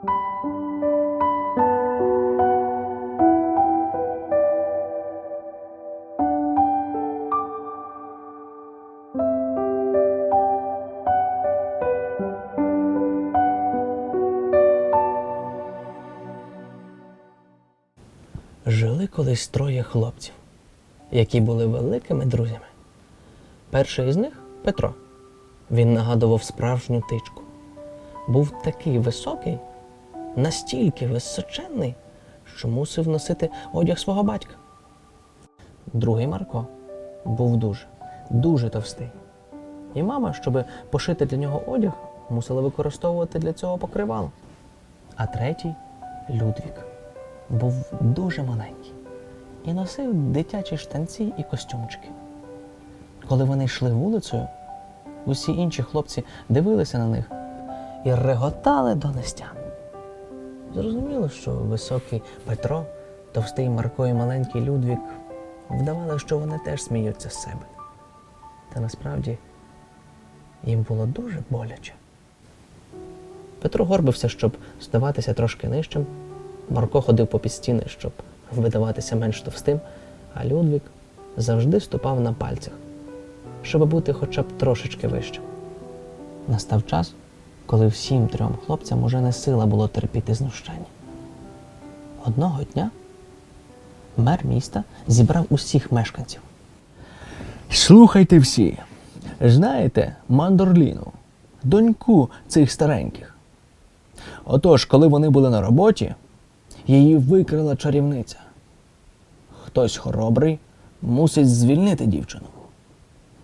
Жили колись троє хлопців, які були великими друзями. Перший із них Петро. Він нагадував справжню тичку. Був такий високий, настільки височенний, що мусив носити одяг свого батька. Другий Марко був дуже, дуже товстий. І мама, щоб пошити для нього одяг, мусила використовувати для цього покривало. А третій Людвік був дуже маленький і носив дитячі штанці і костюмчики. Коли вони йшли вулицею, усі інші хлопці дивилися на них і реготали до нестян. Зрозуміло, що високий Петро, товстий Марко і маленький Людвік вдавали, що вони теж сміються з себе. Та насправді їм було дуже боляче. Петро горбився, щоб здаватися трошки нижчим. Марко ходив по стіни, щоб видаватися менш товстим, а Людвік завжди ступав на пальцях, щоб бути хоча б трошечки вищим. Настав час, коли всім трьом хлопцям уже не сила було терпіти знущання. Одного дня мер міста зібрав усіх мешканців. Слухайте всі. Знаєте Мандорліну, доньку цих стареньких. Отож, коли вони були на роботі, її викрила чарівниця. Хтось хоробрий мусить звільнити дівчину,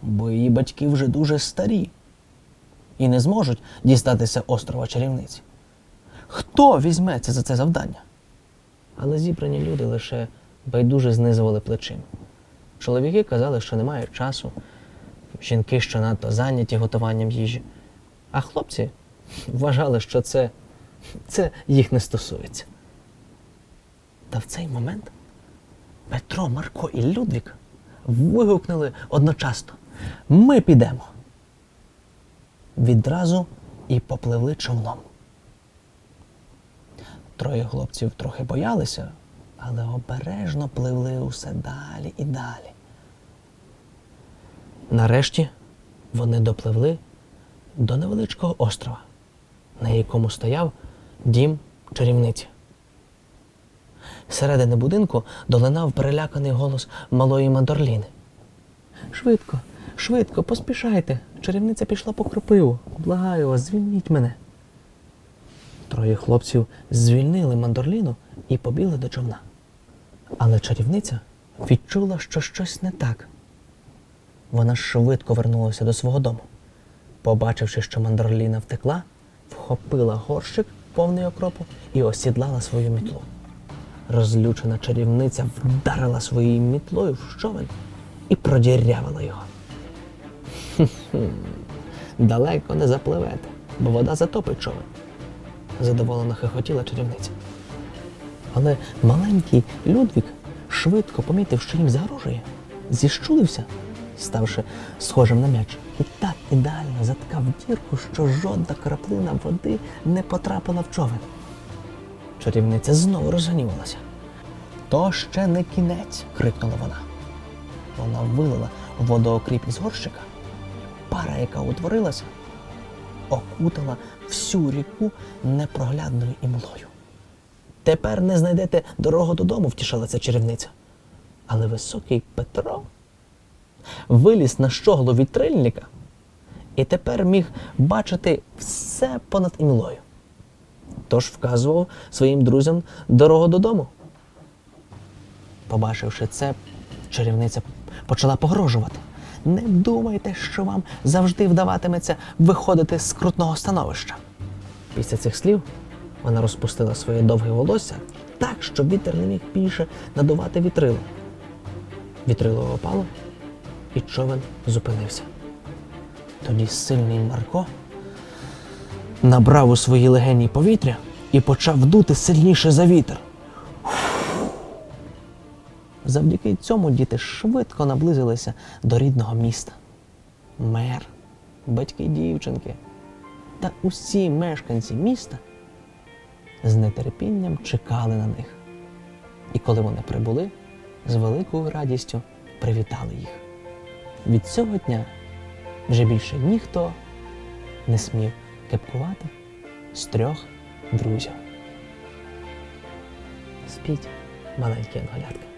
бо її батьки вже дуже старі і не зможуть дістатися острова чарівниці. Хто візьметься за це завдання? Але зібрані люди лише байдуже знизували плечима. Чоловіки казали, що немає часу, жінки, що надто зайняті готуванням їжі, а хлопці вважали, що це, це їх не стосується. Та в цей момент Петро, Марко і Людвік вигукнули одночасно: Ми підемо. Відразу і попливли човном. Троє хлопців трохи боялися, але обережно пливли усе далі і далі. Нарешті вони допливли до невеличкого острова, на якому стояв дім чарівниці. Зсередини будинку долинав переляканий голос малої Мандорліни. Швидко, швидко, поспішайте. Чарівниця пішла по кропиву. Благаю вас, звільніть мене. Троє хлопців звільнили мандорліну і побігли до човна. Але чарівниця відчула, що щось не так. Вона швидко вернулася до свого дому. Побачивши, що мандорліна втекла, вхопила горщик повний окропу і осідлала свою мітлу. Розлючена чарівниця вдарила своєю мітлою в човен і продірявила його. «Хм-хм, Далеко не запливете, бо вода затопить човен задоволено хихотіла чарівниця. Але маленький Людвік, швидко помітив, що їм загрожує, зіщулився, ставши схожим на м'яч, і так ідеально заткав дірку, що жодна краплина води не потрапила в човен. Чарівниця знову розгнівалася. То ще не кінець, крикнула вона. Вона вилила водоокріп із горщика, пара, яка утворилася, окутала всю ріку непроглядною імлою. Тепер не знайдете дорогу додому, втішала ця чарівниця. Але високий Петро виліз на щоглу вітрильника і тепер міг бачити все понад імлою. Тож вказував своїм друзям дорогу додому. Побачивши це, чарівниця почала погрожувати. Не думайте, що вам завжди вдаватиметься виходити з крутного становища. Після цих слів вона розпустила своє довге волосся так, щоб вітер не міг більше надувати вітрило. Вітрило опало, і човен зупинився. Тоді сильний Марко набрав у свої легені повітря і почав дути сильніше за вітер. Завдяки цьому діти швидко наблизилися до рідного міста. Мер, батьки дівчинки та усі мешканці міста з нетерпінням чекали на них. І коли вони прибули, з великою радістю привітали їх. Від цього дня вже більше ніхто не смів кепкувати з трьох друзів. Спіть, маленькі янголятка.